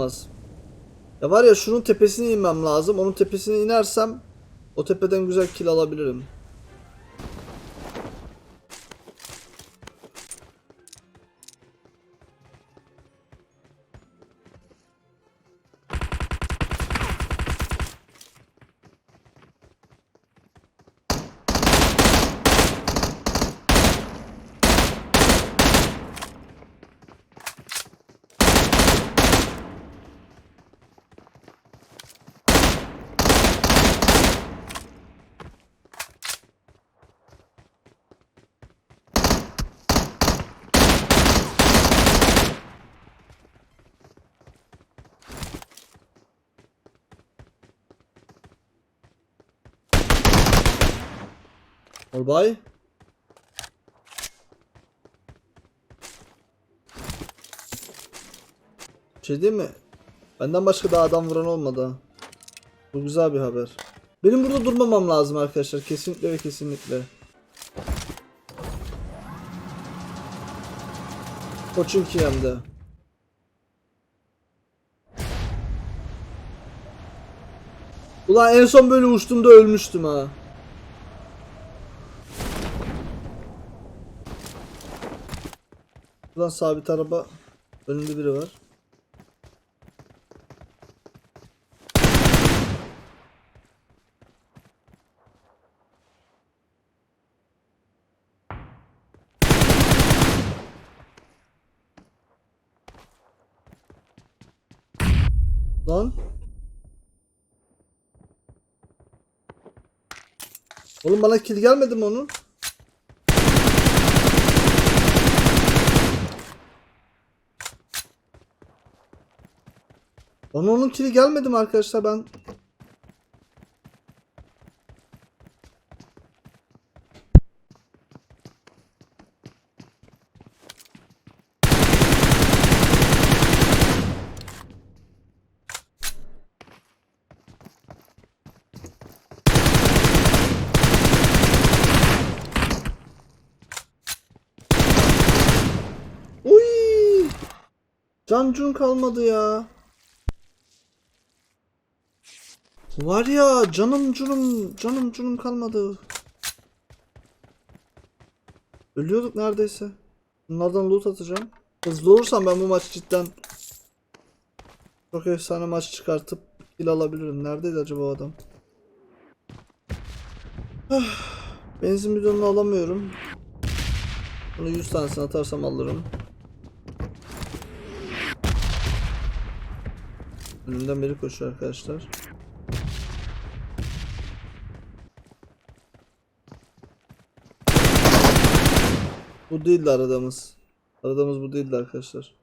olmaz. Ya var ya şunun tepesine inmem lazım. Onun tepesine inersem o tepeden güzel kill alabilirim. Bir Şey değil mi? Benden başka daha adam vuran olmadı. Bu güzel bir haber. Benim burada durmamam lazım arkadaşlar. Kesinlikle ve kesinlikle. Koçunki hem de. Ulan en son böyle uçtuğumda ölmüştüm ha. Buradan sabit araba önünde biri var. Lan. Oğlum bana kill gelmedi mi onun? Bana onun kili gelmedi mi arkadaşlar ben? Uy! Cancun kalmadı ya. Var ya canım cunum canım cunum kalmadı. Ölüyorduk neredeyse. Bunlardan loot atacağım. Hızlı olursam ben bu maç cidden çok efsane maç çıkartıp kill alabilirim. Neredeydi acaba o adam? Ah, Benzin bidonunu alamıyorum. Bunu 100 tanesini atarsam alırım. Önümden biri koşuyor arkadaşlar. Bu değildi aradığımız. Aradığımız bu değildi arkadaşlar.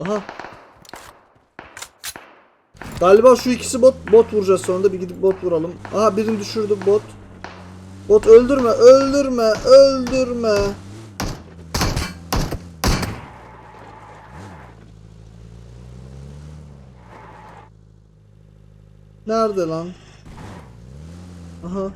Aha. Galiba şu ikisi bot bot vuracağız sonunda bir gidip bot vuralım. Aha birini düşürdü bot. Bot öldürme, öldürme, öldürme. Nerede lan? Aha.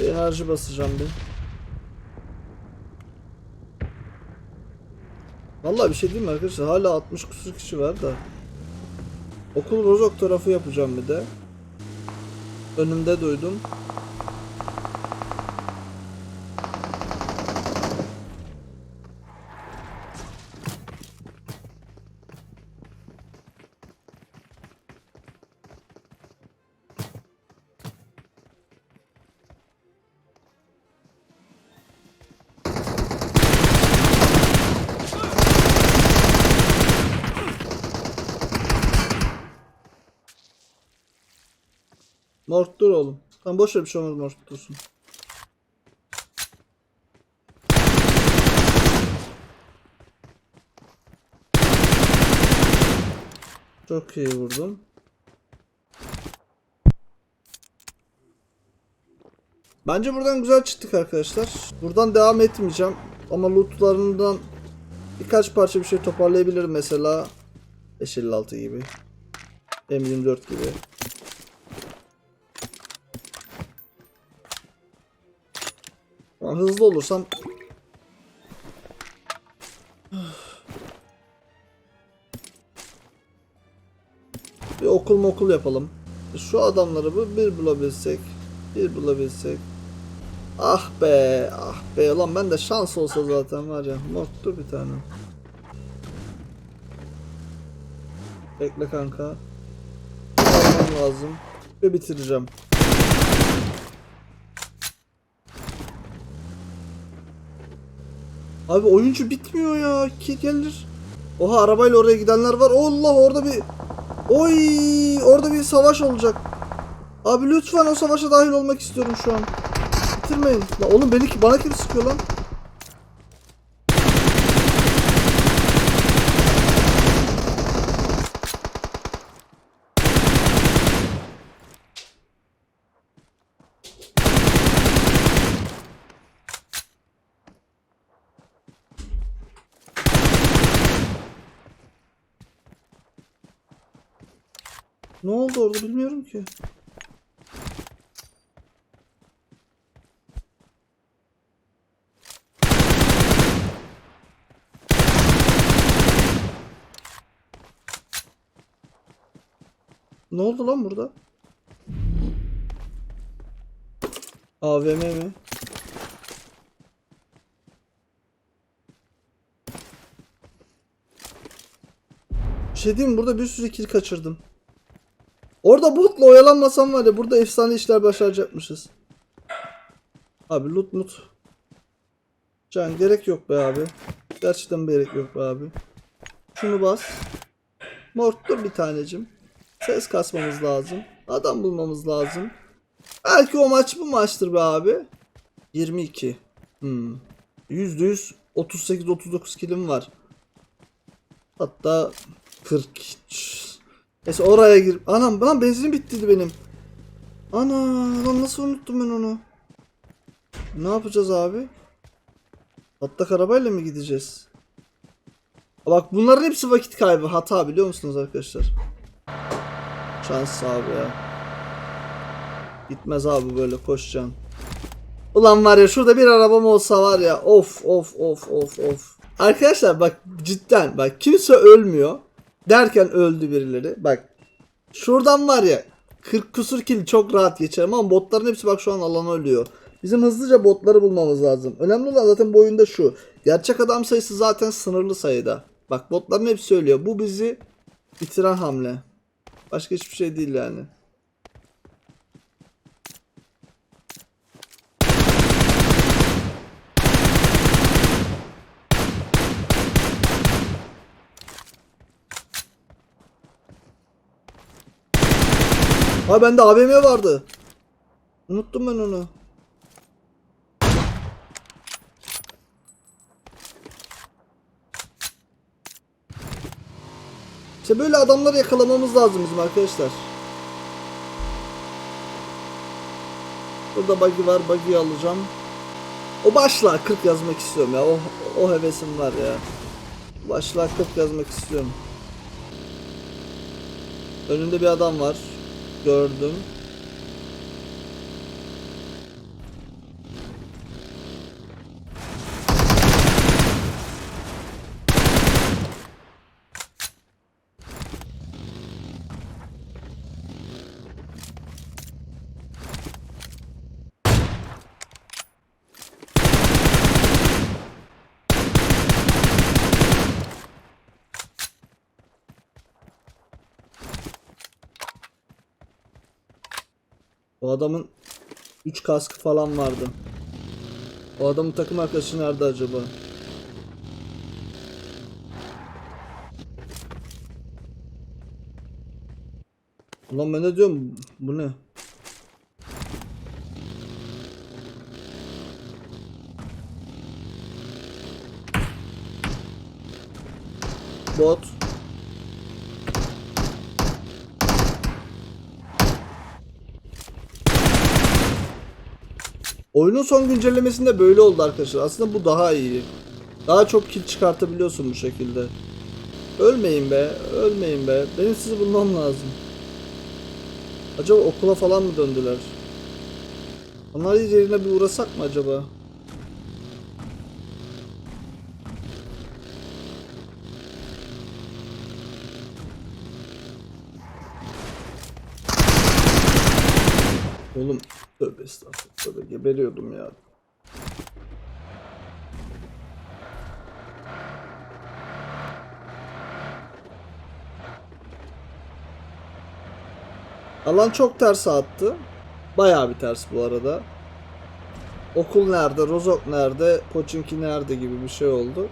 Bir enerji basacağım bir. Vallahi bir şey diyeyim mi arkadaşlar? Hala 60 küsur kişi var da. Okul rozok tarafı yapacağım bir de. Önümde duydum. Mort dur oğlum. Tamam boş ver bir şey olmaz mort dursun. Çok iyi vurdum. Bence buradan güzel çıktık arkadaşlar. Buradan devam etmeyeceğim. Ama lootlarından birkaç parça bir şey toparlayabilirim mesela. 556 gibi. M24 gibi. Hızlı olursam bir okul mokul yapalım. Şu adamları bir, bulabilsek, bir bulabilsek. Ah be, ah be. Ulan ben de şans olsa zaten var ya. Morttu bir tane. Bekle kanka. Almam lazım. Ve bitireceğim. Abi oyuncu bitmiyor ya. Ki gelir. Oha arabayla oraya gidenler var. Allah orada bir Oy orada bir savaş olacak. Abi lütfen o savaşa dahil olmak istiyorum şu an. Bitirmeyin. Lan oğlum beni bana kim sıkıyor lan? Ne oldu orada bilmiyorum ki. Ne oldu lan burada? AVM mi? Bir şey diyeyim? Burada bir sürü kill kaçırdım. Orada botla oyalanmasam var ya burada efsane işler başaracakmışız. Abi loot mut. Can gerek yok be abi. Gerçekten gerek yok be abi. Şunu bas. Morttur bir tanecim. Ses kasmamız lazım. Adam bulmamız lazım. Belki o maç bu maçtır be abi. 22. Hmm. %100 38-39 kilim var. Hatta 40. Neyse oraya gir. Anam lan benzinim bittiydi benim. Ana lan nasıl unuttum ben onu? Ne yapacağız abi? Patlak arabayla mı gideceğiz? Bak bunların hepsi vakit kaybı. Hata biliyor musunuz arkadaşlar? Şans abi ya. Gitmez abi böyle koşacaksın. Ulan var ya şurada bir arabam olsa var ya of of of of of. Arkadaşlar bak cidden bak kimse ölmüyor derken öldü birileri. Bak şuradan var ya 40 kusur kill çok rahat geçerim ama botların hepsi bak şu an alana ölüyor. Bizim hızlıca botları bulmamız lazım. Önemli olan zaten bu oyunda şu. Gerçek adam sayısı zaten sınırlı sayıda. Bak botların hepsi ölüyor. Bu bizi bitiren hamle. Başka hiçbir şey değil yani. Ha bende AVM vardı. Unuttum ben onu. İşte böyle adamları yakalamamız lazım bizim arkadaşlar. Burada buggy var. Buggy'yi alacağım. O başlığa 40 yazmak istiyorum ya. O, o hevesim var ya. Başlığa 40 yazmak istiyorum. Önünde bir adam var. Gördüm. O adamın 3 kaskı falan vardı. O adamın takım arkadaşı nerede acaba? Ulan ben ne diyorum? Bu ne? Bot. Oyunun son güncellemesinde böyle oldu arkadaşlar. Aslında bu daha iyi. Daha çok kill çıkartabiliyorsun bu şekilde. Ölmeyin be, ölmeyin be. Benim sizi bulmam lazım. Acaba okula falan mı döndüler? Onlar yerine bir uğrasak mı acaba? Oğlum tövbe estağfurullah tövbe geberiyordum ya. Alan çok ters attı. Bayağı bir ters bu arada. Okul nerede, Rozok nerede, Koçinki nerede gibi bir şey oldu.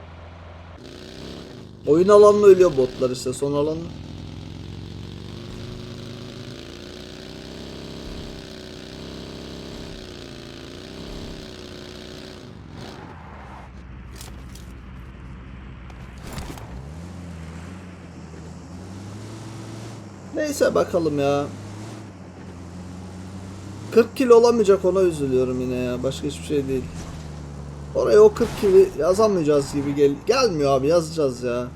Oyun alanına ölüyor botlar işte son alan. Neyse bakalım ya. 40 kilo olamayacak ona üzülüyorum yine ya. Başka hiçbir şey değil. Oraya o 40 kilo yazamayacağız gibi gel gelmiyor abi yazacağız ya.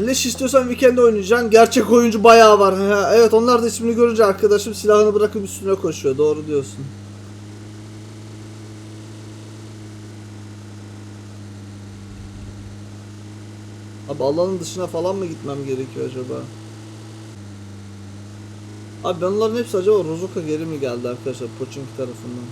Leş istiyorsan weekend oynayacaksın. Gerçek oyuncu bayağı var. Evet onlar da ismini görünce arkadaşım silahını bırakıp üstüne koşuyor. Doğru diyorsun. Abi alanın dışına falan mı gitmem gerekiyor acaba? Abi onların hepsi acaba Rozoka geri mi geldi arkadaşlar Pochinki tarafından?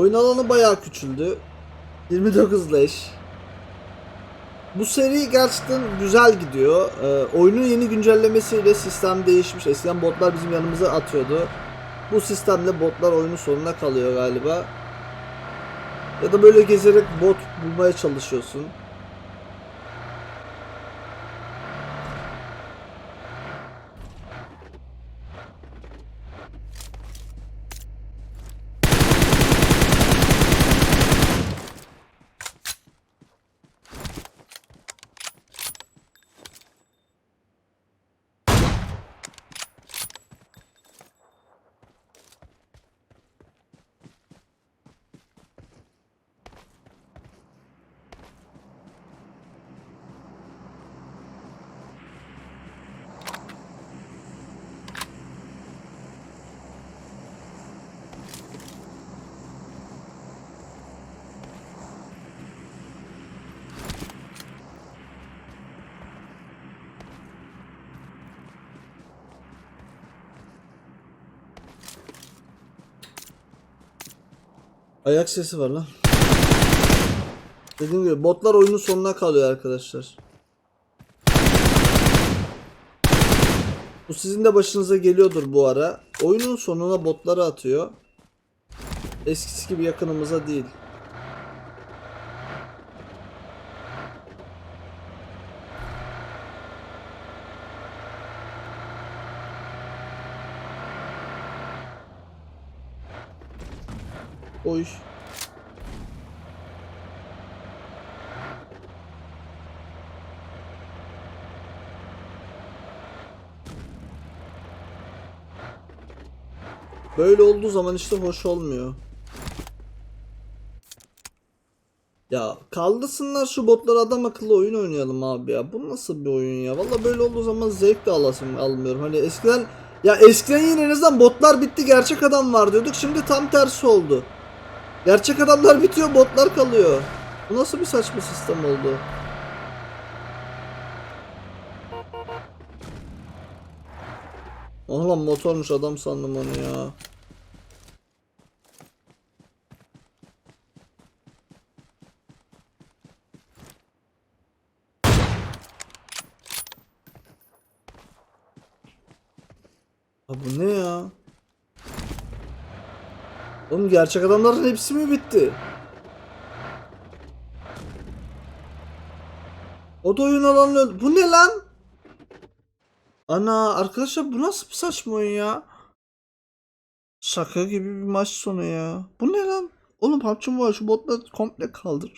Oyun alanı bayağı küçüldü. 29 leş. Bu seri gerçekten güzel gidiyor. Ee, oyunun yeni güncellemesiyle sistem değişmiş. Eskiden botlar bizim yanımıza atıyordu. Bu sistemle botlar oyunun sonuna kalıyor galiba. Ya da böyle gezerek bot bulmaya çalışıyorsun. Ayak sesi var lan. Dediğim gibi botlar oyunun sonuna kalıyor arkadaşlar. Bu sizin de başınıza geliyordur bu ara. Oyunun sonuna botları atıyor. Eskisi gibi yakınımıza değil. Oy. Böyle olduğu zaman işte hoş olmuyor. Ya kaldırsınlar şu botları adam akıllı oyun oynayalım abi ya. Bu nasıl bir oyun ya? Valla böyle olduğu zaman zevk de alasım almıyorum. Hani eskiden ya eskiden yine en azından botlar bitti gerçek adam var diyorduk. Şimdi tam tersi oldu. Gerçek adamlar bitiyor botlar kalıyor. Bu nasıl bir saçma sistem oldu? Oh lan motormuş adam sandım onu ya. Abi ne ya? Oğlum gerçek adamların hepsi mi bitti? O da oyun alanı. Bu ne lan? Ana arkadaşlar bu nasıl bir saçma oyun ya? Şaka gibi bir maç sonu ya. Bu ne lan? Oğlum PUBG Mobile şu botları komple kaldır.